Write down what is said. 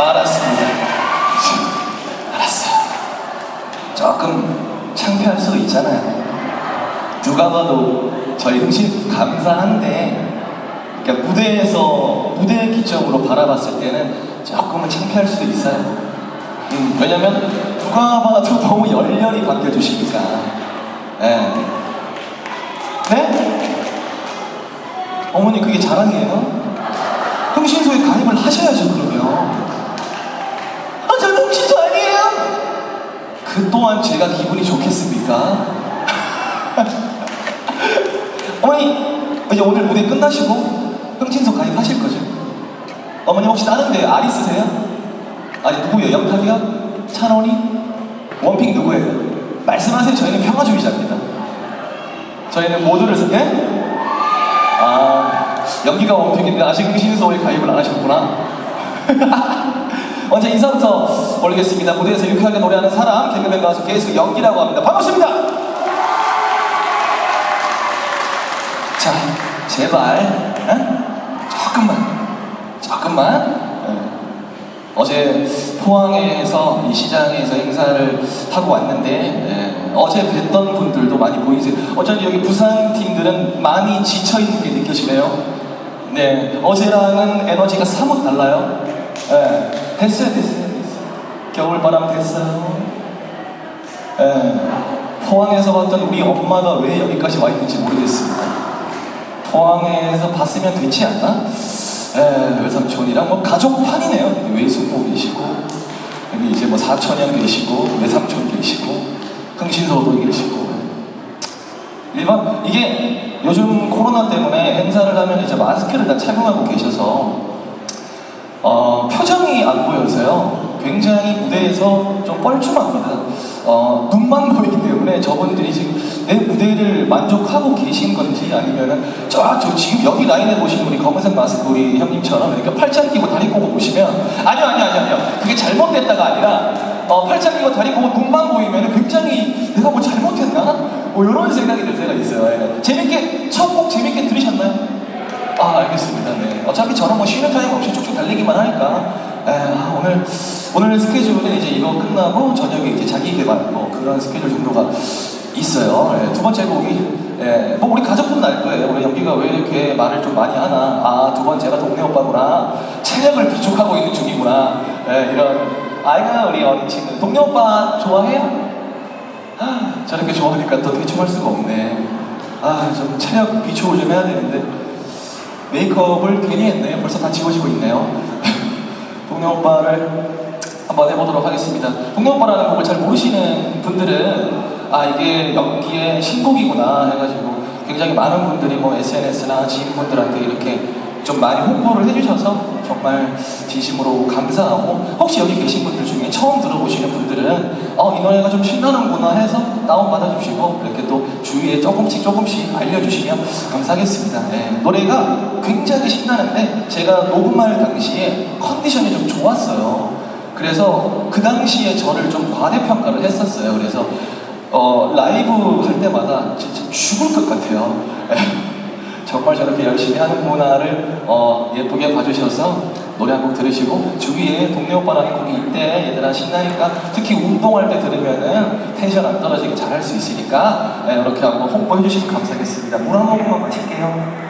알았습니다. 알았어요. 조금 창피할 수도 있잖아요. 누가 봐도 저희 흥신 감사한데, 그러니까 무대에서 무대 기점으로 바라봤을 때는 조금은 창피할 수도 있어요. 음, 왜냐면 누가 봐도 너무 열렬히 반겨주시니까. 네. 네? 어머니 그게 자랑이에요? 흥신소에 가입을 하셔야죠 어머니 이제 오늘 무대 끝나시고 흥신소 가입하실 거죠? 어머니 혹시 다른데 알 있으세요? 아니 누구예요? 영탁이요? 찬원이? 원픽 누구예요? 말씀하세요. 저희는 평화주의자입니다. 저희는 모두를 서- 예? 아 여기가 원픽인데 아직 흥신소에 가입을 안 하셨구나. 먼저 인사부터 올리겠습니다. 무대에서 유쾌하게 노래하는 사람 개그맨 가수 개수 연기라고 합니다. 반갑습니다. 자 제발 에? 조금만 조금만 예. 어제 포항에서 이 시장에서 행사를 하고 왔는데 예, 어제 뵀던 분들도 많이 보이세요. 어쩐지 여기 부산 팀들은 많이 지쳐 있는 게 느껴지네요. 네, 어제랑은 에너지가 사뭇 달라요. 예, 됐어요, 됐어요. 겨울바람 됐어요. 예, 포항에서 봤던 우리 엄마가 왜 여기까지 와 있는지 모르겠습니다. 포항에서 봤으면 되지 않나? 에, 외삼촌이랑 뭐 가족판이네요. 외숙모 계시고 여기 이제 뭐 사촌형 계시고 외삼촌 계시고 흥신소도 계시고 일반 이게 요즘 코로나 때문에 행사를 하면 이제 마스크를 다 착용하고 계셔서 어, 표정이 안 보여서요. 굉장히 무대에서 좀 뻘쭘합니다. 어, 눈만 보이기 때문에 저분들이 지금 내 무대를 만족하고 계신 건지 아니면은 저, 저 지금 여기 라인에 보시는 우리 검은색 마스크 우리 형님처럼 이렇게 팔짱 끼고 다리 꼬고 보시면 아니요 아니요 아니요 아니요 그게 잘못됐다가 아니라 어, 팔짱 끼고 다리 꼬고 눈만 보이면 굉장히 내가 뭐 잘못했나? 뭐 이런 생각이 들 때가 있어요. 예. 재밌게 첫 곡 재밌게 들으셨나요? 아 알겠습니다. 네. 어차피 저는 뭐 쉬는 타임 없이 쭉쭉 달리기만 하니까 에, 아, 오늘 오늘 스케줄은 이제 이거 끝나고 저녁에 이제 자기 개발 뭐 그런 스케줄 정도가 있어요. 예, 두 번째 곡이 예, 뭐 우리 가족분은 알 거예요. 우리 연기가 왜 이렇게 말을 좀 많이 하나? 아 두 번째가 동네 오빠구나. 체력을 비축하고 있는 중이구나. 예, 이런 아이가 우리 어린 친구 동네 오빠 좋아해요? 아, 저렇게 좋아하니까 또 대충 할 수가 없네. 아, 좀 체력 비축을 좀 해야 되는데 메이크업을 괜히 했네요. 벌써 다 지워지고 있네요. 동네 오빠를 한번 해보도록 하겠습니다. 동네 오빠라는 곡을 잘 모르시는 분들은 아 이게 연기의 신곡이구나 해가지고 굉장히 많은 분들이 뭐 SNS나 지인분들한테 이렇게 좀 많이 홍보를 해주셔서 정말 진심으로 감사하고 혹시 여기 계신 분들 중에 처음 들어보시는 분들은 어, 이 노래가 좀 신나는구나 해서 다운받아 주시고 이렇게 또 주위에 조금씩 조금씩 알려주시면 감사하겠습니다. 네, 노래가 굉장히 신나는데 제가 녹음할 당시에 컨디션이 좀 좋았어요. 그래서 그 당시에 저를 좀 과대평가를 했었어요. 그래서 어, 라이브 할 때마다 진짜 죽을 것 같아요. 정말 저렇게 열심히 하는 문화를 어, 예쁘게 봐주셔서 노래 한 곡 들으시고 주위에 동네 오빠라는 곡이 있대 얘들아 신나니까 특히 운동할 때 들으면은 텐션 안 떨어지게 잘 할 수 있으니까 예, 이렇게 한번 홍보해 주시면 감사하겠습니다 물 한 모금만 마실게요